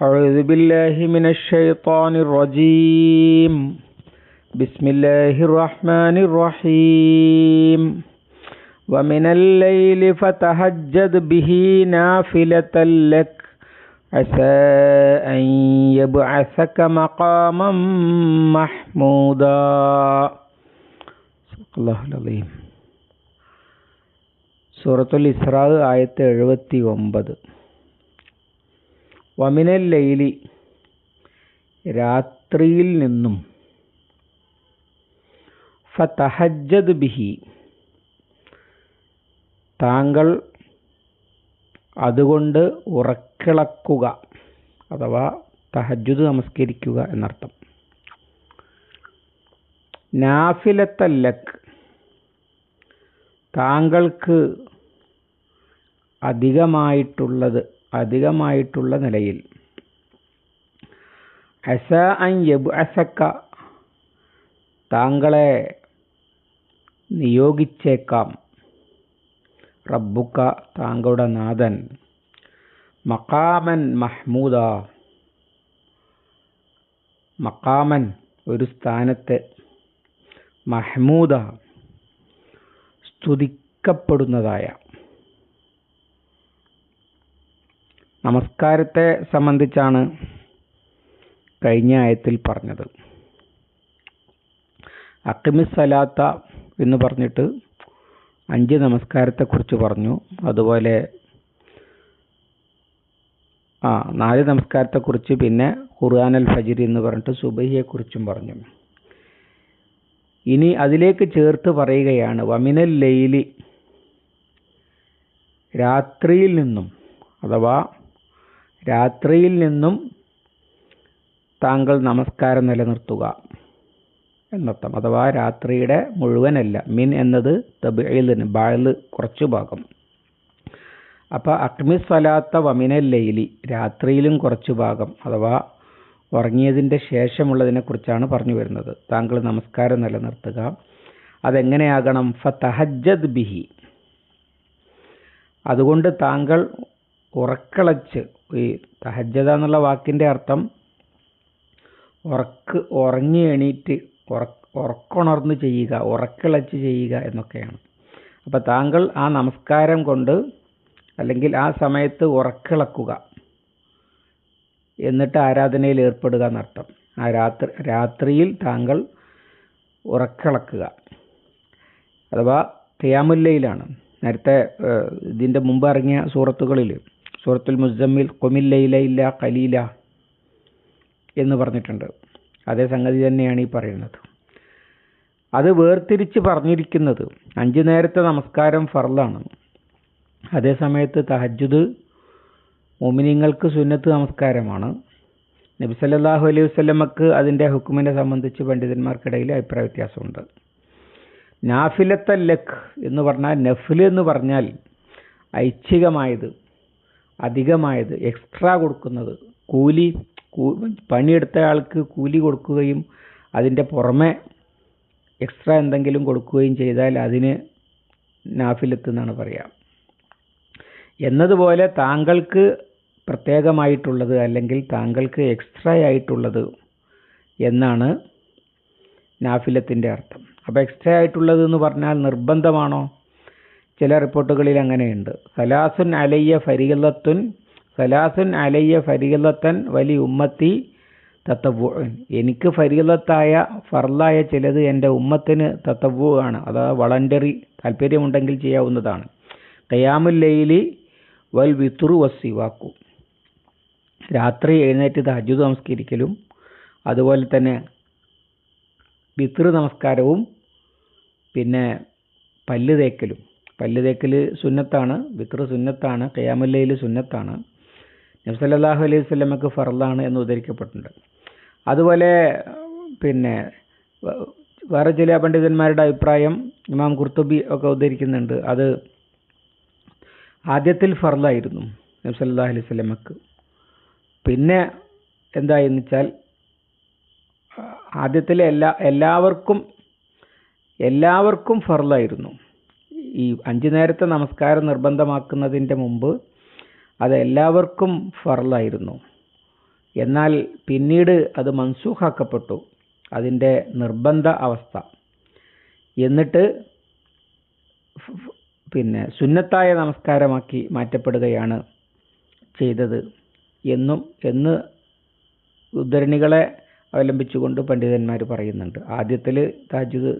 أعوذ بالله من الشيطان الرجيم بسم الله الرحمن الرحيم ومن الليل فتهجد به نافلة لك عسى أن يبعثك مقاما محمودا صدق الله العظيم സൂറത്തുൽ ഇസ്രാ ആയത്ത് എഴുപത്തി ഒമ്പത് വമിനൽ ലൈലി രാത്രിയിൽ നിന്നും ഫതഹജ്ജദ് ബിഹി താങ്കൾ അതുകൊണ്ട് ഉറക്കിളക്കുക അഥവാ തഹജ്ജുദ് നമസ്കരിക്കുക എന്നർത്ഥം. നാഫിലത്തല്ലക്ക് താങ്കൾക്ക് അധികമായിട്ടുള്ളത് അധികമായിട്ടുള്ള നിലയിൽ. അസ അൻ താങ്കളെ നിയോഗിച്ചേക്കാം. റബ്ബുക്ക താങ്കളുടെ നാഥൻ. മക്കാമൻ മഹ്മൂദ. മക്കാമൻ ഒരു സ്ഥാനത്ത്. മഹ്മൂദ. സ്തുതിക്കപ്പെടുന്നതായ നമസ്കാരത്തെ സംബന്ധിച്ചാണ് കഴിഞ്ഞ ആയത്തിൽ പറഞ്ഞത്. അക്കിമിസലാത്ത എന്ന് പറഞ്ഞിട്ട് അഞ്ച് നമസ്കാരത്തെക്കുറിച്ച് പറഞ്ഞു. അതുപോലെ ആ നാല് നമസ്കാരത്തെക്കുറിച്ച് പിന്നെ ഖുർആൻ അൽ ഫജിർ എന്ന് പറഞ്ഞിട്ട് സുബഹിയെക്കുറിച്ചും പറഞ്ഞു. ഇനി അതിലേക്ക് ചേർത്ത് പറയുകയാണ് വമിനൽ ലൈലി രാത്രിയിൽ നിന്നും അഥവാ രാത്രിയിൽ നിന്നും താങ്കൾ നമസ്കാരം നിലനിർത്തുക എന്നർത്ഥം. അഥവാ രാത്രിയുടെ മുഴുവനല്ല. മിൻ എന്നത് തബിന് ബാഴ് കുറച്ചു ഭാഗം. അപ്പോൾ അക്മിസ് സ്വലാത്ത വമിനൽ ലൈലി രാത്രിയിലും കുറച്ചു ഭാഗം. അഥവാ ഉറങ്ങിയതിന്റെ ശേഷമുള്ളതിനെക്കുറിച്ചാണ് പറഞ്ഞു വരുന്നത്. താങ്കൾ നമസ്കാരം നിലനിർത്തുക. അതെങ്ങനെയാകണം? ഫ ഫതഹജ്ജദ് ബിഹി. അതുകൊണ്ട് താങ്കൾ ഉറക്കളച്ച്. ഈ തഹജ്ജത എന്നുള്ള വാക്കിന്റെ അർത്ഥം ഉറക്ക് ഉറങ്ങി എണീറ്റ് ഉറക്കുണർന്ന് ചെയ്യുക ഉറക്കിളച്ച് ചെയ്യുക എന്നൊക്കെയാണ്. അപ്പോൾ താങ്കൾ ആ നമസ്കാരം കൊണ്ട് അല്ലെങ്കിൽ ആ സമയത്ത് ഉറക്കിളക്കുക എന്നിട്ട് ആരാധനയിൽ ഏർപ്പെടുക എന്നർത്ഥം. ആ രാത്രി രാത്രിയിൽ താങ്കൾ ഉറക്കിളക്കുക. അഥവാ ഖിയാമുല്ലയിലാണ് നേരത്തെ ഇതിന്റെ മുമ്പ് ഇറങ്ങിയ സൂറത്തുകളിൽ സൂറത്തുൽ മുസമ്മിൽ കൊമില്ലയില കലീല എന്ന് പറഞ്ഞിട്ടുണ്ട്. അതേ സംഗതി തന്നെയാണ് ഈ പറയുന്നത്. അത് വേർതിരിച്ച് പറഞ്ഞിരിക്കുന്നത് അഞ്ചു നേരത്തെ നമസ്കാരം ഫർലാണ് അതേ സമയത്ത് തഹജുദ് മോമിനിങ്ങൾക്ക് സുന്നത്ത് നമസ്കാരമാണ്. നബി സല്ലല്ലാഹു അലൈഹി വസല്ലമക്ക് അതിന്റെ ഹുക്കുമിനെ സംബന്ധിച്ച് പണ്ഡിതന്മാർക്കിടയിൽ അഭിപ്രായ വ്യത്യാസമുണ്ട്. നാഫിലത്തല്ലഖ് എന്ന് പറഞ്ഞാൽ നഫിൽ എന്ന് പറഞ്ഞാൽ ഐച്ഛികമായത് അധികമായത് എക്സ്ട്രാ കൊടുക്കുന്നത്. കൂലി പണിയെടുത്ത ആൾക്ക് കൂലി കൊടുക്കുകയും അതിന്റെ പുറമെ എക്സ്ട്രാ എന്തെങ്കിലും കൊടുക്കുകയും ചെയ്താൽ അതിന് നാഫിലത്ത് എന്നാണ് എന്നതുപോലെ താങ്കൾക്ക് പ്രത്യേകമായിട്ടുള്ളത് അല്ലെങ്കിൽ താങ്കൾക്ക് എക്സ്ട്രാ ആയിട്ടുള്ളത് എന്നാണ് നാഫിലത്തിന്റെ അർത്ഥം. അപ്പോൾ എക്സ്ട്രാ ആയിട്ടുള്ളത് എന്ന് പറഞ്ഞാൽ നിർബന്ധമാണോ? ചില റിപ്പോർട്ടുകളിൽ അങ്ങനെയുണ്ട്. സലാസുൻ അലയ്യ ഫരികലത്തുൻ സലാസുൻ അലയ്യ ഫരികലത്തൻ വലി ഉമ്മത്തി തത്തവു എനിക്ക് ഫരിഗലത്തായ ഫർലായ ചിലത് എന്റെ ഉമ്മത്തിന് തത്തവു ആണ്. അതായത് വളണ്ടറി താല്പര്യമുണ്ടെങ്കിൽ ചെയ്യാവുന്നതാണ്. കയാമുല്ലയിലി ലൈലി വൽ വിത്തുറു വസ്സിവാക്കു. രാത്രി എഴുന്നേറ്റ് തഹജുദ് നമസ്കരിക്കലും അതുപോലെ തന്നെ വിത്തൃ നമസ്കാരവും പിന്നെ പല്ല് തേക്കലും. പല്ല് തേക്കൽ സുന്നത്താണ് വിത്ര സുന്നത്താണ് ഖിയാമുല്ലയിൽ സുന്നത്താണ്. നബ്സല്ലാഹു അലൈഹി സ്വലമക്ക് ഫറലാണ് എന്ന് ഉദ്ധരിക്കപ്പെട്ടിട്ടുണ്ട്. അതുപോലെ പിന്നെ വേറെ ചില പണ്ഡിതന്മാരുടെ അഭിപ്രായം ഇമാം കുർത്തുബി ഒക്കെ ഉദ്ധരിക്കുന്നുണ്ട്. അത് ആദ്യത്തിൽ ഫർലായിരുന്നു സല്ലല്ലാഹു അലൈഹി സ്വലമക്ക് പിന്നെ എന്തായെന്ന് വെച്ചാൽ ആദ്യത്തിലെ എല്ലാ എല്ലാവർക്കും എല്ലാവർക്കും ഫർലായിരുന്നു ഈ അഞ്ചു നേരത്തെ നമസ്കാരം നിർബന്ധമാക്കുന്നതിന്റെ മുമ്പ് അത് എല്ലാവർക്കും ഫറലായിരുന്നു. എന്നാൽ പിന്നീട് അത് മൻസൂഖാക്കപ്പെട്ടു. അതിന്റെ നിർബന്ധ അവസ്ഥ. എന്നിട്ട് പിന്നെ സുന്നത്തായ നമസ്കാരമാക്കി മാറ്റപ്പെടുകയാണ് ചെയ്തത് എന്നും എന്ന് ഉദ്ധരണികളെ അവലംബിച്ചുകൊണ്ട് പണ്ഡിതന്മാർ പറയുന്നുണ്ട്. ആദ്യത്തിൽ താജുദ്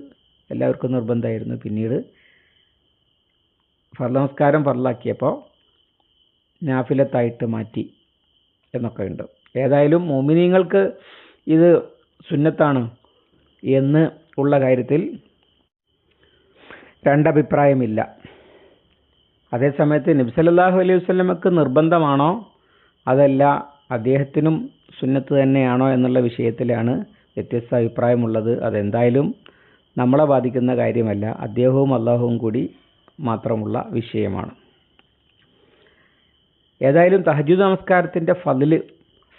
എല്ലാവർക്കും നിർബന്ധമായിരുന്നു. പിന്നീട് ഫർ നമസ്കാരം ഫർലാക്കിയപ്പോൾ നാഫിലത്തായിട്ട് മാറ്റി എന്നൊക്കെ ഉണ്ട്. ഏതായാലും മോമിനിയങ്ങൾക്ക് ഇത് സുന്നത്താണ് എന്ന് ഉള്ള കാര്യത്തിൽ രണ്ടഭിപ്രായമില്ല. അതേസമയത്ത് നബ്സലല്ലാഹു അലൈഹി വസ്ലമക്ക് നിർബന്ധമാണോ? അതല്ല അദ്ദേഹത്തിനും സുന്നത്ത് തന്നെയാണോ എന്നുള്ള വിഷയത്തിലാണ് വ്യത്യസ്ത അഭിപ്രായമുള്ളത്. അതെന്തായാലും നമ്മളെ ബാധിക്കുന്ന കാര്യമല്ല. അദ്ദേഹവും അള്ളാഹുവും കൂടി മാത്രമുള്ള വിഷയമാണ്. ഏതായാലും തഹജുദ് നമസ്കാരത്തിന്റെ ഫതിൽ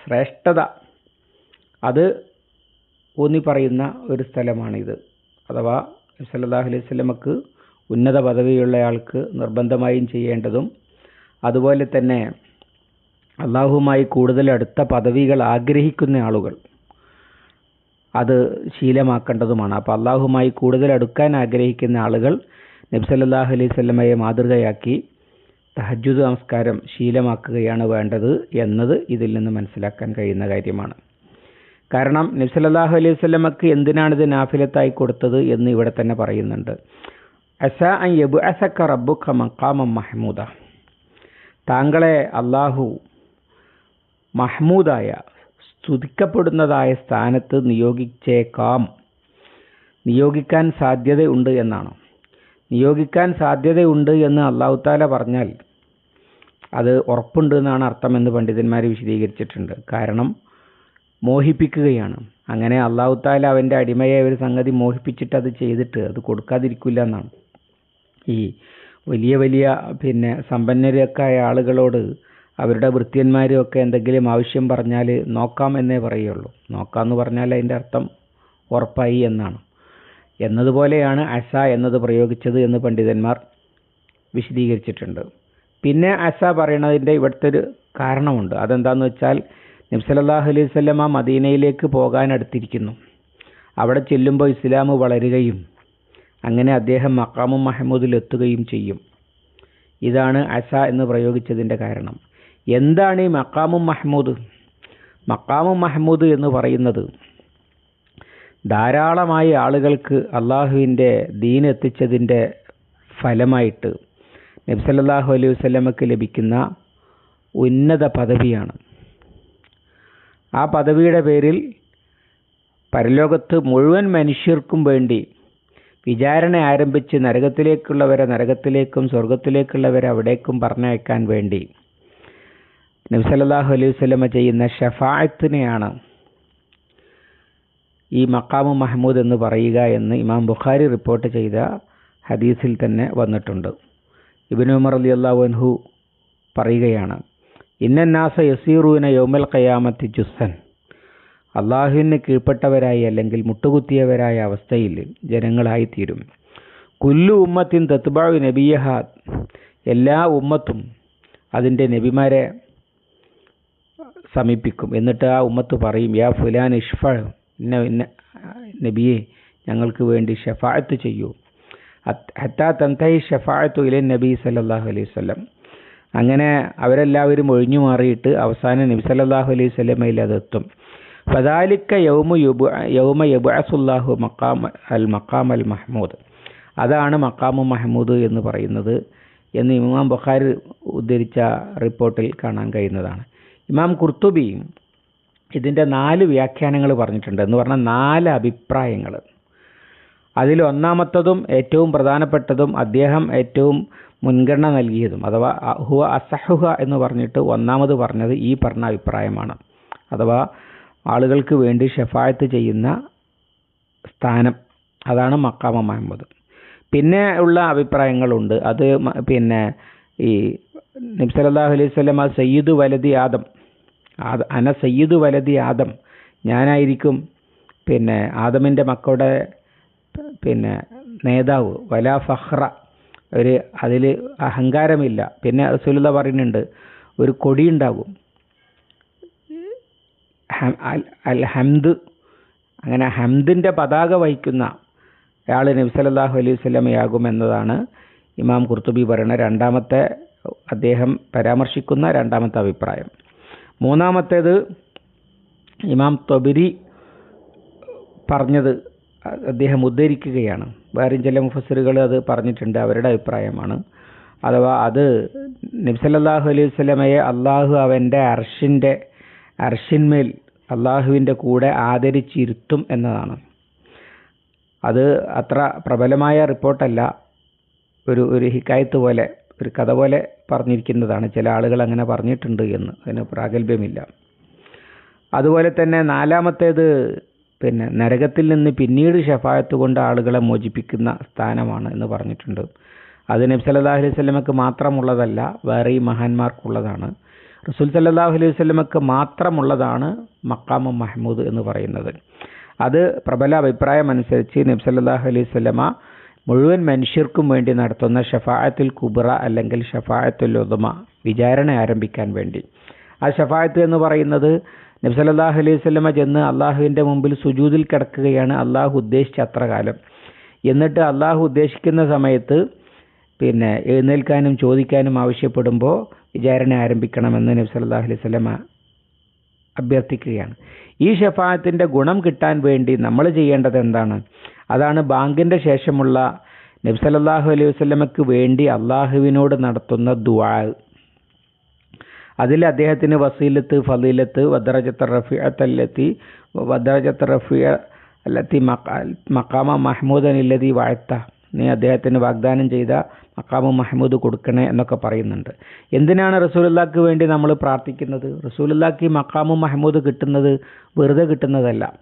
ശ്രേഷ്ഠത അത് ഊന്നി പറയുന്ന ഒരു സ്ഥലമാണിത്. അഥവാ സല്ലാഹു അലൈഹി സ്വലമക്ക് ഉന്നത പദവിയുള്ളയാൾക്ക് നിർബന്ധമായും ചെയ്യേണ്ടതും അതുപോലെ തന്നെ അള്ളാഹുമായി കൂടുതൽ അടുത്ത പദവികൾ ആഗ്രഹിക്കുന്ന ആളുകൾ അത് ശീലമാക്കേണ്ടതുമാണ്. അപ്പോൾ അള്ളാഹുമായി കൂടുതൽ അടുക്കാൻ ആഗ്രഹിക്കുന്ന ആളുകൾ നബ്സല്ലാഹു അലൈഹി സ്വല്ലമയെ മാതൃകയാക്കി തഹജുദ് നമസ്കാരം ശീലമാക്കുകയാണ് വേണ്ടത് എന്നത് ഇതിൽ നിന്ന് മനസ്സിലാക്കാൻ കഴിയുന്ന കാര്യമാണ്. കാരണം നബ്സല്ലാഹു അലൈഹി സ്വല്ലമക്ക് എന്തിനാണ് ഇത് നാഫിലത്തായി കൊടുത്തത് എന്ന് ഇവിടെ തന്നെ പറയുന്നുണ്ട്. അസ അൻ യബു അസക്ക റബ്ബുക്ക മഹ്മൂദ. താങ്കളെ അള്ളാഹു മഹ്മൂദായ സ്തുതിക്കപ്പെടുന്നതായ സ്ഥാനത്ത് നിയോഗിച്ചേക്കാം. നിയോഗിക്കാൻ സാധ്യതയുണ്ട് എന്നാണ്. നിയോഗിക്കാൻ സാധ്യതയുണ്ട് എന്ന് അള്ളാഹുത്താല പറഞ്ഞാൽ അത് ഉറപ്പുണ്ട് എന്നാണ് അർത്ഥം എന്ന് പണ്ഡിതന്മാർ വിശദീകരിച്ചിട്ടുണ്ട്. കാരണം മോഹിപ്പിക്കുകയാണ്. അങ്ങനെ അള്ളാഹുത്താല അവന്റെ അടിമയെ ഒരു സംഗതി മോഹിപ്പിച്ചിട്ട് അത് ചെയ്തിട്ട് അത് കൊടുക്കാതിരിക്കില്ല എന്നാണ്. ഈ വലിയ വലിയ പിന്നെ സമ്പന്നരൊക്കെ ആയ ആളുകളോട് അവരുടെ വൃത്യന്മാരും ഒക്കെ എന്തെങ്കിലും ആവശ്യം പറഞ്ഞാൽ നോക്കാം എന്നേ പറയുള്ളൂ. നോക്കാം എന്ന് പറഞ്ഞാൽ അതിന്റെ അർത്ഥം ഉറപ്പായി എന്നാണ്. എന്നതുപോലെയാണ് അസ എന്നത് പ്രയോഗിച്ചത് എന്ന് പണ്ഡിതന്മാർ വിശദീകരിച്ചിട്ടുണ്ട്. പിന്നെ അസ പറയണതിന്റെ ഇവിടുത്തെ ഒരു കാരണമുണ്ട്. അതെന്താന്ന് വെച്ചാൽ നിംസലല്ലാഹു അലൈഹി സ്വല്ലമ മദീനയിലേക്ക് പോകാൻ അടുത്തിരിക്കുന്നു അവിടെ ചെല്ലുമ്പോൾ ഇസ്ലാം വളരുകയും അങ്ങനെ അദ്ദേഹം മക്കാമും മഹമ്മൂദിൽ എത്തുകയും ചെയ്യും. ഇതാണ് അസ എന്ന് പ്രയോഗിച്ചതിന്റെ കാരണം. എന്താണ് ഈ മക്കാമും മഹമ്മൂദ് മക്കാമും മഹമ്മൂദ് എന്ന് പറയുന്നത് ധാരാളമായി ആളുകൾക്ക് അള്ളാഹുവിന്റെ ദീൻ എത്തിച്ചതിന്റെ ഫലമായിട്ട് നബ്സല്ലാഹു അലൈഹി വസ്ലമക്ക് ലഭിക്കുന്ന ഉന്നത പദവിയാണ്. ആ പദവിയുടെ പേരിൽ പരലോകത്ത് മുഴുവൻ മനുഷ്യർക്കും വേണ്ടി വിചാരണ ആരംഭിച്ച് നരകത്തിലേക്കുള്ളവരെ നരകത്തിലേക്കും സ്വർഗത്തിലേക്കുള്ളവരെ അവിടേക്കും പറഞ്ഞയക്കാൻ വേണ്ടി നബ്സല്ലാഹു അലൈഹി വസ്ലമ ചെയ്യുന്ന ഷഫായത്തിനെയാണ് ഈ മക്കാമു മഹ്മൂദ് എന്ന് പറയുക എന്ന് ഇമാം ബുഖാരി റിപ്പോർട്ട് ചെയ്ത ഹദീസിൽ തന്നെ വന്നിട്ടുണ്ട്. ഇബിനു ഉമർ അലി അള്ളാഹുൻഹു പറയുകയാണ് ഇന്നന്നാസ യസീറൂന യൗമൽ കയാമത്തി ജുസ്സൻ. അള്ളാഹുവിന് കീഴ്പ്പെട്ടവരായി അല്ലെങ്കിൽ മുട്ടുകുത്തിയവരായ അവസ്ഥയിൽ ജനങ്ങളായിത്തീരും. കുല്ലു ഉമ്മത്തിൻ തത്ബാവു നബിയഹ. എല്ലാ ഉമ്മത്തും അതിന്റെ നബിമാരെ സമീപിക്കും. എന്നിട്ട് ആ ഉമ്മത്ത് പറയും യാ ഫുലാൻ ഇഷ്ഫ നബിയെ ഞങ്ങൾക്ക് വേണ്ടി ഷഫായത്ത് ചെയ്യൂ. ഹത്താ തന്തൈ ഷഫായത്തു ഇലൻ നബി സല്ലല്ലാഹു അലൈഹി വസല്ലം. അങ്ങനെ അവരെല്ലാവരും ഒഴിഞ്ഞു മാറിയിട്ട് അവസാനം നബി സല്ലല്ലാഹു അലൈഹി സ്വലമയിൽ അതെത്തും. ഫദാലിക്ക യൗമ യുബു യൗമ യുബാസുല്ലാഹു മക്കാം അൽ മക്കാം അൽ മഹ്മൂദ്. അതാണ് മക്കാമു മഹ്മൂദ് എന്ന് പറയുന്നത് എന്ന് ഇമാം ബുഖാരി ഉദ്ധരിച്ച റിപ്പോർട്ടിൽ കാണാൻ കഴിയുന്നതാണ്. ഇമാം കുർത്തുബി ഇതിന്റെ നാല് വ്യാഖ്യാനങ്ങൾ പറഞ്ഞിട്ടുണ്ട്. എന്ന് പറഞ്ഞാൽ നാല് അഭിപ്രായങ്ങൾ അതിൽ ഒന്നാമത്തതും ഏറ്റവും പ്രധാനപ്പെട്ടതും അദ്ദേഹം ഏറ്റവും മുൻഗണന നൽകിയതും അഥവാ ഹുവ അസഹുഹ എന്ന് പറഞ്ഞിട്ട് ഒന്നാമത് പറഞ്ഞത് ഈ പറഞ്ഞ അഭിപ്രായമാണ്. അഥവാ ആളുകൾക്ക് വേണ്ടി ഷഫായത്ത് ചെയ്യുന്ന സ്ഥാനം അതാണ് മക്കാമ മഹമ്മദ്. പിന്നെ ഉള്ള അഭിപ്രായങ്ങളുണ്ട്. അത് പിന്നെ ഈ നിബ്സലാഹു അലൈഹി സ്വലം സയ്യിദ് വലതി ആദം ആദ അന സയ്യിദ് വലതി ആദം. ഞാനായിരിക്കും പിന്നെ ആദമിന്റെ മക്കളുടെ പിന്നെ നേതാവ്. വല ഫഹ്റ ഒരു അതിൽ അഹങ്കാരമില്ല. പിന്നെ റസൂലുള്ള പറയുന്നുണ്ട് ഒരു കൊടി ഉണ്ടാകും അൽ- ഹംദ് അങ്ങനെ ഹംദിന്റെ പതാക വഹിക്കുന്ന അയാൾ നബി സല്ലല്ലാഹു അലൈഹി സ്വലമയാകും എന്നതാണ് ഇമാം കുർത്തുബി പറയുന്ന രണ്ടാമത്തെ അദ്ദേഹം പരാമർശിക്കുന്ന രണ്ടാമത്തെ അഭിപ്രായം. മൂന്നാമത്തേത് ഇമാം തൊബിരി പറഞ്ഞത് അദ്ദേഹം ഉദ്ധരിക്കുകയാണ്. വേറെയും ചില മുഫസ്സിറുകൾ അത് പറഞ്ഞിട്ടുണ്ട് അവരുടെ അഭിപ്രായമാണ്. അഥവാ അത് നബ്സല്ലാഹു അലൈഹി സ്വലമയെ അള്ളാഹു അവന്റെ അർഷിന്റെ അർഷിന്മേൽ അള്ളാഹുവിന്റെ കൂടെ ആദരിച്ചിരുത്തും എന്നതാണ്. അത് അത്ര പ്രബലമായ റിപ്പോർട്ടല്ല. ഒരു ഒരു ഹിക്കായത്ത് പോലെ ഒരു കഥ പോലെ പറഞ്ഞിരിക്കുന്നതാണ്. ചില ആളുകൾ അങ്ങനെ പറഞ്ഞിട്ടുണ്ട് എന്ന്. അതിന് പ്രാഗൽഭ്യമില്ല. അതുപോലെ തന്നെ നാലാമത്തേത് പിന്നെ നരകത്തിൽ നിന്ന് പിന്നീട് ഷഫായത്ത് കൊണ്ട് ആളുകളെ മോചിപ്പിക്കുന്ന സ്ഥാനമാണ് എന്ന് പറഞ്ഞിട്ടുണ്ട്. അത് നബി സല്ലല്ലാഹു അലൈഹി വസല്ലമക്ക് മാത്രമുള്ളതല്ല വേറെ ഈ മഹാന്മാർക്കുള്ളതാണ്. റസൂൽ സല്ലാഹു അലൈഹി വസല്ലമക്ക് മാത്രമുള്ളതാണ് മക്കാമ മഹ്മൂദ് എന്ന് പറയുന്നത്. അത് പ്രബല അഭിപ്രായം അനുസരിച്ച് നബി സല്ലല്ലാഹു അലൈഹി വസല്ലമ മുഴുവൻ മനുഷ്യർക്കും വേണ്ടി നടത്തുന്ന ഷഫായത്തുൽ കുബ്ര അല്ലെങ്കിൽ ഷഫായത്തുൽ ഉദമ വിചാരണ ആരംഭിക്കാൻ വേണ്ടി. ആ ഷഫായത്ത് എന്ന് പറയുന്നത് നബ്സലല്ലാഹു അലൈഹി വസല്ലമ ചെന്ന് അള്ളാഹുവിന്റെ മുമ്പിൽ സുജൂതിൽ കിടക്കുകയാണ് അള്ളാഹു ഉദ്ദേശിച്ച അത്ര കാലം. എന്നിട്ട് അള്ളാഹു ഉദ്ദേശിക്കുന്ന സമയത്ത് പിന്നെ എഴുന്നേൽക്കാനും ചോദിക്കാനും ആവശ്യപ്പെടുമ്പോൾ വിചാരണ ആരംഭിക്കണമെന്ന് നബി സല്ലല്ലാഹു അലൈഹി വസല്ലമ അഭ്യർത്ഥിക്കുകയാണ്. ഈ ഷഫായത്തിന്റെ ഗുണം കിട്ടാൻ വേണ്ടി നമ്മൾ ചെയ്യേണ്ടത് എന്താണ്? അതാണ് ബാങ്കിന്റെ ശേഷമുള്ള നബി സല്ലല്ലാഹു അലൈഹി വസ്ലമക്ക് വേണ്ടി അള്ളാഹുവിനോട് നടത്തുന്ന ദുആ. അതിൽ അദ്ദേഹത്തിന് വസീലത്ത് ഫലീലത്ത് വദ്രജത്ത് റഫിയത്തല്ലത്തി വദ്രജത്ത് റഫിയ അല്ലത്തി മക്കാമ മഹ്മൂദൻ ഇല്ലതി വാഴ്ത്ത നീ അദ്ദേഹത്തിന് വാഗ്ദാനം ചെയ്ത മക്കാമ മഹ്മൂദ് കൊടുക്കണേ എന്നൊക്കെ പറയുന്നുണ്ട്. എന്തിനാണ് റസൂലുള്ളാക്ക് വേണ്ടി നമ്മൾ പ്രാർത്ഥിക്കുന്നത്? റസൂലുല്ലാക്ക് മക്കാമു മഹ്മൂദ് കിട്ടുന്നത് വെറുതെ കിട്ടുന്നതല്ല.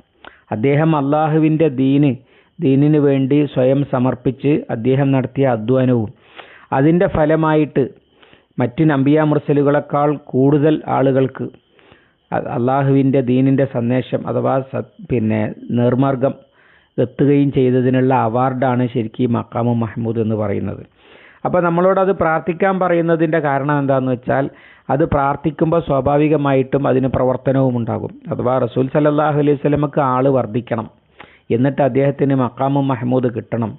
അദ്ദേഹം അള്ളാഹുവിന്റെ ദീന് ദീനിന് വേണ്ടി സ്വയം സമർപ്പിച്ച് അദ്ദേഹം നടത്തിയ അധ്വാനവും. അതിന്റെ ഫലമായിട്ട് മറ്റ് നമ്പിയ മുർസലുകളെക്കാൾ കൂടുതൽ ആളുകൾക്ക് അള്ളാഹുവിന്റെ ദീനിന്റെ സന്ദേശം അഥവാ പിന്നെ നേർമാർഗം എത്തുകയും ചെയ്തതിനുള്ള അവാർഡാണ് ശരിക്കും മക്കാമു മഹ്മൂദ് എന്ന് പറയുന്നത്. അപ്പോൾ നമ്മളോട് അത് പ്രാർത്ഥിക്കാൻ പറയുന്നതിന്റെ കാരണം എന്താണെന്ന് വെച്ചാൽ അത് പ്രാർത്ഥിക്കുമ്പോൾ സ്വാഭാവികമായിട്ടും അതിന് പ്രവർത്തനവും ഉണ്ടാകും. അഥവാ റസൂൽ സല്ലല്ലാഹു അലൈഹി വസല്ലമക്ക് ആൾ വർദ്ധിക്കണം. എന്നിട്ട് അദ്ദേഹത്തിന് മക്കാമും മഹ്മൂദ് കിട്ടണം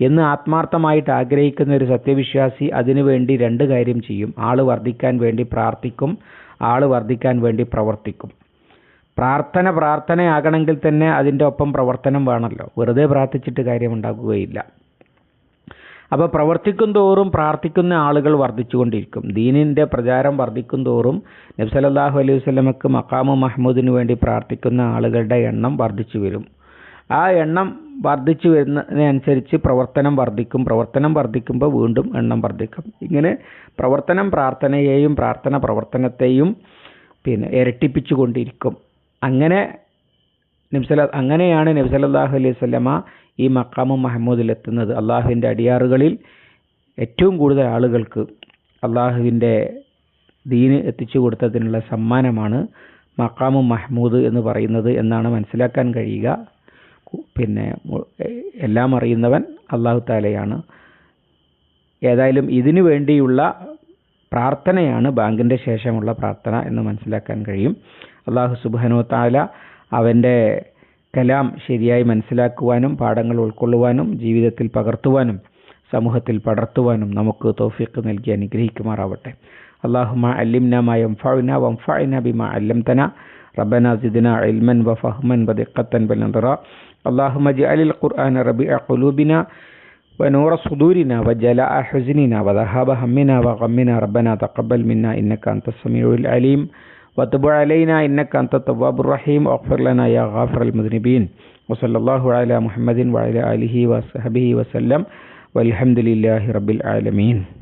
എന്ന് ആത്മാർത്ഥമായിട്ട് ആഗ്രഹിക്കുന്ന ഒരു സത്യവിശ്വാസി അതിനുവേണ്ടി രണ്ട് കാര്യം ചെയ്യും. ആൾ വർദ്ധിക്കാൻ വേണ്ടി പ്രാർത്ഥിക്കും ആൾ വർദ്ധിക്കാൻ വേണ്ടി പ്രവർത്തിക്കും. പ്രാർത്ഥന പ്രാർത്ഥനയാകണമെങ്കിൽ തന്നെ അതിന്റെ ഒപ്പം പ്രവർത്തനം വേണമല്ലോ. വെറുതെ പ്രാർത്ഥിച്ചിട്ട് കാര്യമുണ്ടാക്കുകയില്ല. അപ്പോൾ പ്രവർത്തിക്കും തോറും പ്രാർത്ഥിക്കുന്ന ആളുകൾ വർദ്ധിച്ചുകൊണ്ടിരിക്കും. ദീനിന്റെ പ്രചാരം വർദ്ധിക്കും തോറും നബ്സലല്ലാഹു അലൈഹി വസല്ലമക്ക് മക്കാമു മഹ്മൂദിന് വേണ്ടി പ്രാർത്ഥിക്കുന്ന ആളുകളുടെ എണ്ണം വർദ്ധിച്ചു വരും. ആ എണ്ണം വർദ്ധിച്ചു വരുന്നതിനനുസരിച്ച് പ്രവർത്തനം വർദ്ധിക്കും. പ്രവർത്തനം വർദ്ധിക്കുമ്പോൾ വീണ്ടും എണ്ണം വർദ്ധിക്കും. ഇങ്ങനെ പ്രവർത്തനം പ്രാർത്ഥനയെയും പ്രാർത്ഥന പ്രവർത്തനത്തെയും പിന്നെ ഇരട്ടിപ്പിച്ചു കൊണ്ടിരിക്കും. അങ്ങനെ നബ്സല അങ്ങനെയാണ് നബ്സലല്ലാഹു അലൈഹി സ്വലമ ഈ മക്കാമും മഹമ്മൂദിലെത്തുന്നത് അള്ളാഹുവിന്റെ അടിയാറുകളിൽ ഏറ്റവും കൂടുതൽ ആളുകൾക്ക് അള്ളാഹുവിന്റെ ദീന് എത്തിച്ചു കൊടുത്തതിനുള്ള സമ്മാനമാണ് മക്കാമും മഹ്മൂദ് എന്ന് പറയുന്നത് എന്നാണ് മനസ്സിലാക്കാൻ കഴിയുക. പിന്നെ എല്ലാം അറിയുന്നവൻ അള്ളാഹു താലയാണ് ഏതായാലും ഇതിനു വേണ്ടിയുള്ള പ്രാർത്ഥനയാണ് ബാങ്കിന്റെ ശേഷമുള്ള പ്രാർത്ഥന എന്ന് മനസ്സിലാക്കാൻ കഴിയും. അള്ളാഹു സുബാനു താല അവന്റെ കലാം ശരിയായി മനസ്സിലാക്കുവാനും പാഠങ്ങൾ ഉൾക്കൊള്ളുവാനും ജീവിതത്തിൽ പകർത്തുവാനും സമൂഹത്തിൽ പടർത്തുവാനും നമുക്ക് തോഫിക്ക് നൽകി അനുഗ്രഹിക്കുമാറാവട്ടെ. അള്ളാഹുമ അല്ലിംന മാ യംഫഉന വംഫഅന ബിമാ അല്ലംതന ربنا زدنا علما وفهما ودقة بنظرا اللهم اجعل القرآن ربيع قلوبنا ونور صدورنا وجلاء حزننا وذهاب همنا وغمنا. ربنا تقبل منا إنك أنت السميع العليم. وتب علينا إنك أنت التواب الرحيم. واغفر لنا يا غافر المذنبين. وصلى الله على محمد وعلى آله وصحبه وسلم. والحمد لله رب العالمين.